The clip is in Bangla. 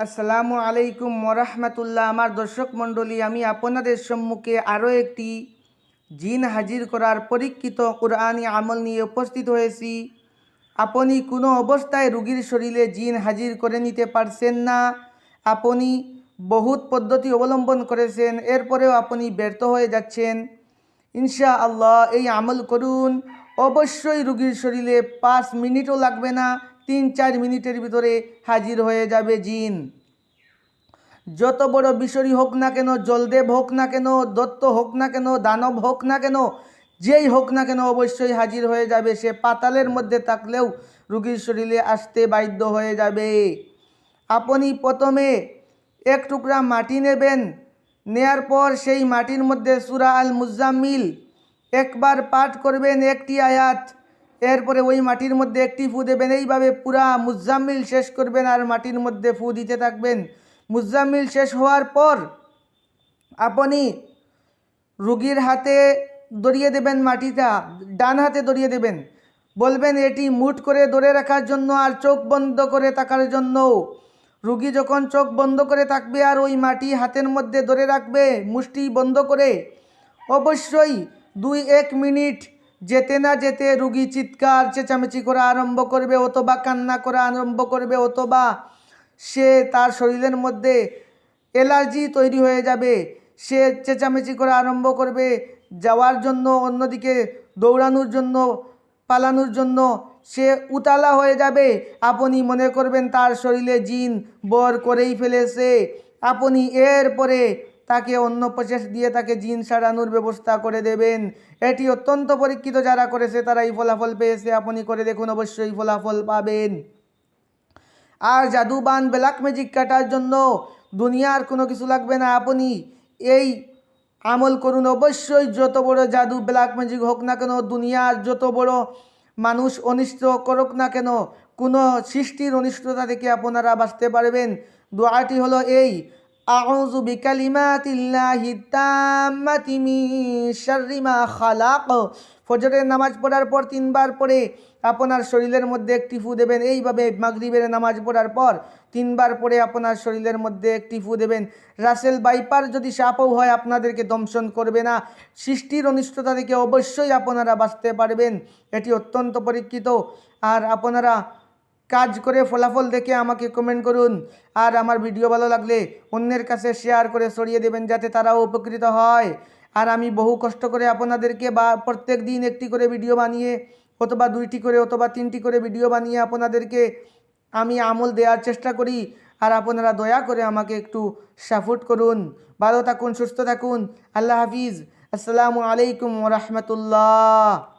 আসসালামু আলাইকুম ওরহমতুল্লাহ। আমার দর্শক মণ্ডলী, আমি আপনাদের সম্মুখে আরও একটি জিন হাজির করার পরীক্ষিত কোরআনী আমল নিয়ে উপস্থিত হয়েছি। আপনি কোনো অবস্থায় রুগীর শরীরে জিন হাজির করে নিতে পারছেন না। আপনি বহুত পদ্ধতি অবলম্বন করেছেন, এরপরেও আপনি ব্যর্থ হয়ে যাচ্ছেন। ইনশা আল্লাহ এই আমল করুন। অবশ্যই রুগীর শরীরে পাঁচ মিনিটও লাগবে না। তিন চার মিনিটের ভিতরে হাজির হয়ে যাবে জিন। যত বড় বিশরী হোক না কেন, জলদেব হোক না কেন, দত্ত হোক না কেন, দানব হোক না কেন, যেই হোক না কেন অবশ্যই হাজির হয়ে যাবে। সে পাতালের মধ্যে থাকলেও রুগীর শরীরে আসতে বাধ্য হয়ে যাবে। আপনি প্রথমে এক টুকরা মাটি নেবেন। নেয়ার পর সেই মাটির মধ্যে সুরা আল মুজাম্মিল একবার পাঠ করবেন একটি আয়াত। এরপরে ওই মাটির মধ্যে একটি ফু দেবেন। এইভাবে পুরা মুজাম্মিল শেষ করবেন আর মাটির মধ্যে ফু দিতে থাকবেন। মুজাম্মিল শেষ হওয়ার পর আপনি রুগীর হাতে দড়িয়ে দেবেন মাটিটা, ডান হাতে দড়িয়ে দেবেন। বলবেন, এটি মুট করে ধরে রাখার জন্য আর চোখ বন্ধ করে থাকার জন্য। রুগী যখন চোখ বন্ধ করে থাকবে আর ওই মাটি হাতের মধ্যে ধরে রাখবে, মুষ্টি বন্ধ করে, অবশ্যই দুই এক মিনিট যেতে না যেতে রুগী চিৎকার, চেঁচামেচি করা আরম্ভ করবে, অথবা কান্না করা আরম্ভ করবে, অথবা সে তার শরীরের মধ্যে অ্যালার্জি তৈরি হয়ে যাবে। সে চেঁচামেচি করা আরম্ভ করবে যাওয়ার জন্য, অন্যদিকে দৌড়ানোর জন্য, পালানোর জন্য। সে উতালা হয়ে যাবে। আপনি মনে করবেন তার শরীরে জিন বর করেই ফেলেছে। আপনি এরপরে তাকে অন্য প্রচেষ দিয়ে তাকে জিন সারানোর ব্যবস্থা করে দেবেন। এটি অত্যন্ত পরীক্ষিত যারা করেছে তারা এই ফলাফল পেয়েছে। আপনি করে দেখুন, অবশ্যই ফলাফল পাবেন। আর জাদুবান ব্ল্যাক ম্যাজিক কাটার জন্য দুনিয়ার কোনো কিছু লাগবে না। আপনি এই আমল করুন। অবশ্যই যত বড় জাদু ব্ল্যাক ম্যাজিক হোক না কেন, দুনিয়ার যত বড় মানুষ অনিষ্ট করুক না কেন, কোনো সৃষ্টির অনিষ্টতা থেকে আপনারা বাঁচতে পারবেন। দোয়াটি হলো এই আউযু বিকালিমাতিল্লাহি তাম্মাতি মিন শাররি মা খালাক। ফজরের নামাজ পড়ার পর তিনবার পড়ে আপনার শরীরের মধ্যে একটি ফু দেবেন। এইভাবে মাগরিবের নামাজ পড়ার পর তিনবার পরে আপনার শরীরের মধ্যে একটি ফু দেবেন। রাসেল বাইপার যদি সাপও হয়, আপনাদেরকে দংশন করবে না। সৃষ্টির অনিষ্টতা থেকে অবশ্যই আপনারা বাঁচতে পারবেন। এটি অত্যন্ত পরীক্ষিত। আর আপনারা কাজ করে ফলাফল দেখে আমাকে কমেন্ট করুন। আর আমার ভিডিও ভালো লাগলে অন্যের কাছে শেয়ার করে সরিয়ে দেবেন যাতে তারাও উপকৃত হয়। আর আমি বহু কষ্ট করে আপনাদেরকে বা প্রত্যেক দিন একটি করে ভিডিও বানিয়ে অথবা দুইটি করে অথবা তিনটি করে ভিডিও বানিয়ে আপনাদেরকে আমি আমল দেওয়ার চেষ্টা করি। আর আপনারা দয়া করে আমাকে একটু সাপোর্ট করুন। ভালো থাকুন, সুস্থ থাকুন। আল্লাহ হাফিজ। আসসালামু আলাইকুম রহমতুল্লাহ।